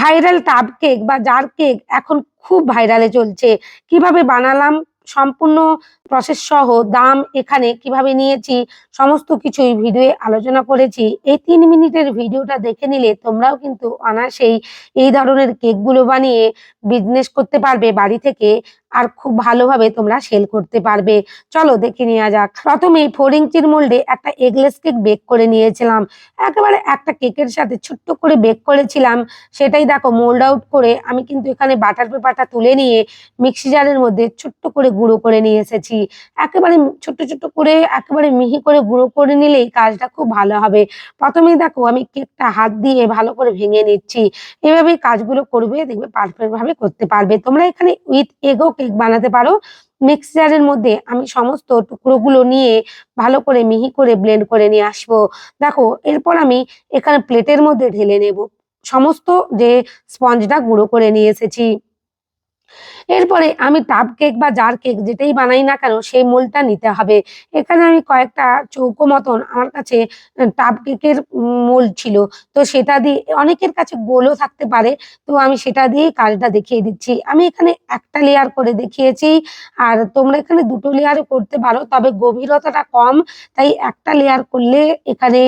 Viral tub cake বা jar cake এখন খুব ভাইরালে চলছে। কীভাবে বানালাম? সম্পূর্ণ প্রসেস সহ দাম এখানে কীভাবে নিয়েছি, সমস্ত কিছুই ভিডিওয়ে আলোচনা করেছি। এই তিন মিনিটের ভিডিওটা দেখে নিলে তোমরাও কিন্তু অনায়াসেই এই ধরনের কেকগুলো বানিয়ে বিজনেস করতে পারবে বাড়ি থেকে আর খুব ভালোভাবে তোমরা সেল করতে পারবে। চলো দেখে নেওয়া যাক। প্রথমেই ফোর ইঞ্চির মোল্ডে একটা এগলেস কেক বেক করে নিয়েছিলাম। একেবারে একটা কেকের সাথে ছোট্ট করে বেক করেছিলাম। সেটাই দেখো মোল্ড আউট করে আমি কিন্তু এখানে বাটার পেপারটা তুলে নিয়ে মিক্সি জারের মধ্যে ছোট্ট করে গুঁড়ো করে নিয়ে এসেছি। একেবারে ছোট্ট ছোট্ট করে, একেবারে মিহি করে গুঁড়ো করে নিলেই কাজটা খুব ভালো হবে। প্রথমেই দেখো আমি কেকটা হাত দিয়ে ভালো করে ভেঙে নিচ্ছি। এভাবেই কাজগুলো করবে, দেখবে পারফেক্ট ভাবে করতে পারবে। তোমরা এখানে উইথ এগো কেক বানাতে পারো। মিক্সচারের মধ্যে আমি সমস্ত টুকরোগুলো নিয়ে ভালো করে মিহি করে ব্লেন্ড করে নিয়ে আসব। দেখো, এরপর আমি এখানে প্লেটের মধ্যে ঢেলে নেব। সমস্ত যে স্পঞ্জটা গুঁড়ো করে নিয়ে এসেছি। এরপরে আমি টাপ কেক বা জার কেক যেটাই বানাই না কেন, সেই মোলটা নিতে হবে। এখানে আমি কয়েকটা চৌকো মতন আমার কাছে টাপ কেকের মোল ছিল। তো সেটা দিয়ে, অনেকের কাছে গোলও থাকতে পারে। তো আমি সেটা দিয়েই কাজটা দেখিয়ে দিচ্ছি। আমি এখানে একটা লেয়ার করে দেখিয়েছি। আর তোমরা এখানে দুটো লেয়ারও করতে পারো, তবে গভীরতাটা কম। তাই একটা লেয়ার করলে এখানে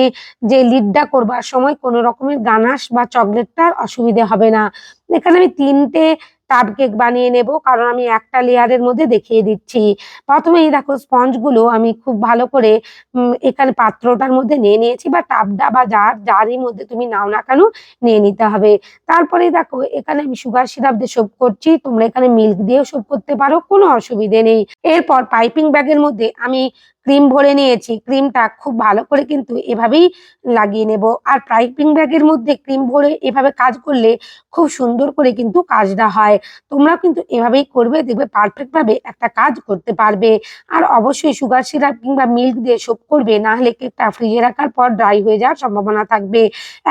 যে লিডটা করবার সময় কোনো রকমের গানাশ বা চকলেটটার অসুবিধে হবে না। এখানে আমি তিনটে টাব কেক বানিয়ে নেব, কারণ আমি একটা লেয়ারের মধ্যে দেখিয়ে দিচ্ছি। প্রথমেই দেখো স্পঞ্জগুলো আমি খুব ভালো করে এখানে পাত্রটার মধ্যে নিয়ে নিয়েছি, বা টাবডা বা জার জারই মধ্যে তুমি নাও না কেন নিয়ে নিতে হবে। তারপরে দেখো, এখানে আমি সুগার সিরাপ দিয়ে সোপ করছি, তোমরা এখানে মিল্ক দিয়েও সোপ করতে পারো, কোনো অসুবিধে নেই। এরপর পাইপিং ব্যাগের মধ্যে আমি ক্রিম ভরে নিয়েছি ক্রিমটা খুব ভালো করে কিন্তু এভাবেই লাগিয়ে নেব। আর পাইপিং ব্যাগের মধ্যে ক্রিম ভরে এভাবে কাজ করলে খুব সুন্দর করে কিন্তু কাজটা হয়। তোমরা কিন্তু এভাবেই করবে, দেখবে পারফেক্টভাবে একটা কাজ করতে পারবে। আর অবশ্যই সুগার সিরাপ কিংবা মিল্ক দিয়ে সোপ করবে, না হলে কেকটা ফ্রিজে রাখার পর ড্রাই হয়ে যাওয়ার সম্ভাবনা থাকবে।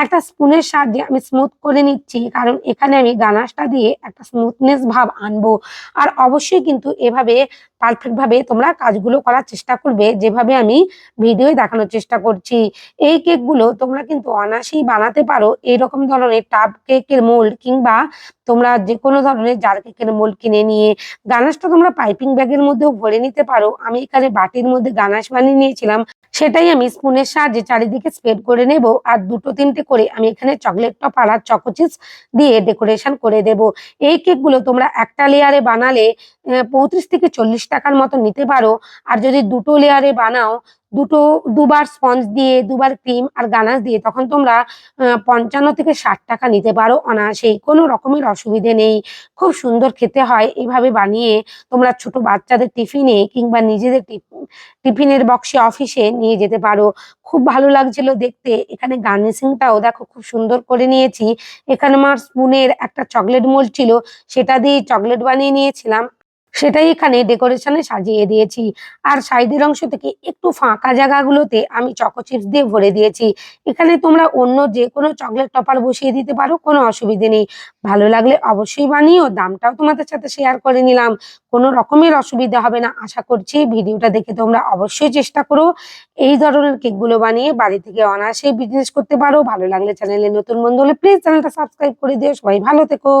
একটা স্পুনের সাহায্যে আমি স্মুথ করে নিচ্ছি, কারণ এখানে আমি গানাশটা দিয়ে একটা স্মুথনেস ভাব আনব। আর অবশ্যই কিন্তু এভাবে পারফেক্ট ভাবে তোমরা কাজগুলো করার চেষ্টা করবে। যেভাবে আমি ভিডিওয়ে দেখানোর চেষ্টা করছি। এই কেকগুলো তোমরা কিন্তু অনায়াসেই বানাতে পারো। এরকম ধরনের টাব কেকের মোল্ড কিংবা তোমরা যে কোনো ধরনের জার কেকের মোল্ড কিনে নিয়ে গানাশটা তোমরা পাইপিং ব্যাগের মধ্যেও ভরে নিতে পারো। আমি এখানে বাটির মধ্যে গানাশ বানিয়ে নিয়েছিলাম। সেটাই আমি স্পুনের সাহায্যে চারিদিকে স্প্রেড করে নেব। আর দুটো তিনটে করে আমি এখানে চকলেট টপ আর চকোচিপস দিয়ে ডেকোরেশন করে দেব। এই কেকগুলো তোমরা একটা লেয়ারে বানালে পঁয়ত্রিশ থেকে চল্লিশ টাকার মতো নিতে পারো। আর যদি দুটো লেয়ারে বানাও, দুটো, দুবার স্পঞ্জ দিয়ে, দুবার ক্রিম আর গানাস দিয়ে, তখন তোমরা পঞ্চান্ন থেকে ষাট টাকা নিতে পারো অনায়াসেই কোনো রকমের অসুবিধে নেই। খুব সুন্দর খেতে হয়। এভাবে বানিয়ে তোমরা ছোট বাচ্চাদের টিফিনে কিংবা নিজেদের টিফ- টিফিনের বক্সে অফিসে নিয়ে যেতে পারো। খুব ভালো লাগছিল দেখতে। এখানে গার্নিশিংটাও দেখো খুব সুন্দর করে নিয়েছি। এখানে আমার স্পুনের একটা চকলেট মোল্ড ছিল। সেটা দিয়ে চকলেট বানিয়ে নিয়েছিলাম। সেটাই এখানে ডেকোরেশনে সাজিয়ে দিয়েছি। আর সাইডের অংশ থেকে একটু ফাঁকা জায়গাগুলোতে আমি চকো চিপস দিয়ে ভরে দিয়েছি। এখানে তোমরা অন্য যে কোনো চকলেট টপার বসিয়ে দিতে পারো, কোনো অসুবিধে নেই। ভালো লাগলে অবশ্যই বানিও, দামটাও তোমাদের সাথে শেয়ার করে নিলাম। কোনো রকমের অসুবিধা হবে না। আশা করছি ভিডিওটা দেখে তোমরা অবশ্যই চেষ্টা করো। এই ধরনের কেকগুলো বানিয়ে বাড়ি থেকে অনায়াসেই বিজনেস করতে পারো। ভালো লাগলে চ্যানেলে নতুন বন্ধু হলে প্লিজ চ্যানেলটা সাবস্ক্রাইব করে দিও। সবাই ভালো থেকো।